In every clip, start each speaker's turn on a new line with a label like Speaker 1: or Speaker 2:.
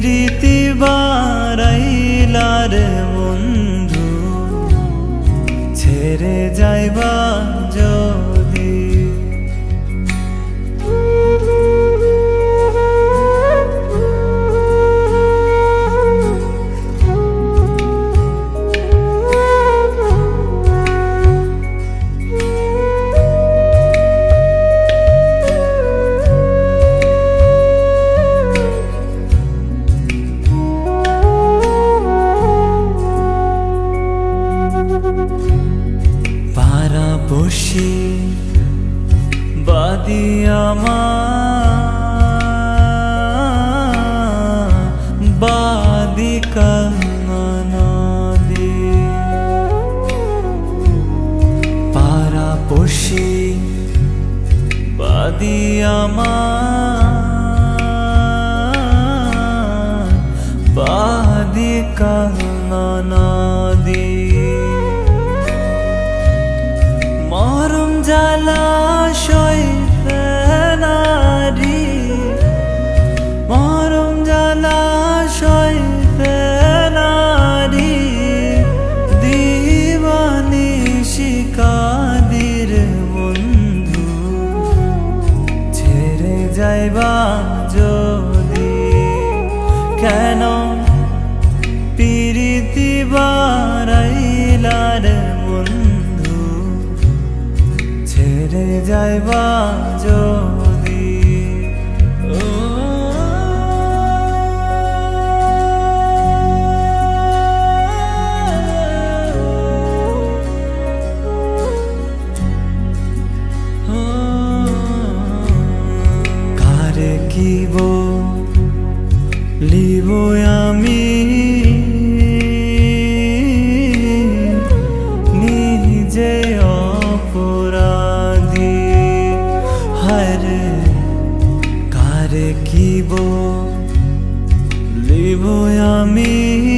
Speaker 1: পিরিতি বারাইলার বন্ধু ছেড়ে যাইবা যদি পারা বাদি বাদিয়ামা বাদিকা নদী পারা বসে বাদি বাদিকা বন্ধু ছেড়ে যাইবা যদি। কারে কিব লিব আমি? কিব লিব আমি।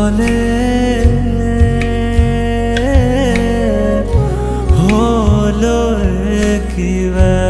Speaker 1: বলে। হলো কি ব্যাধি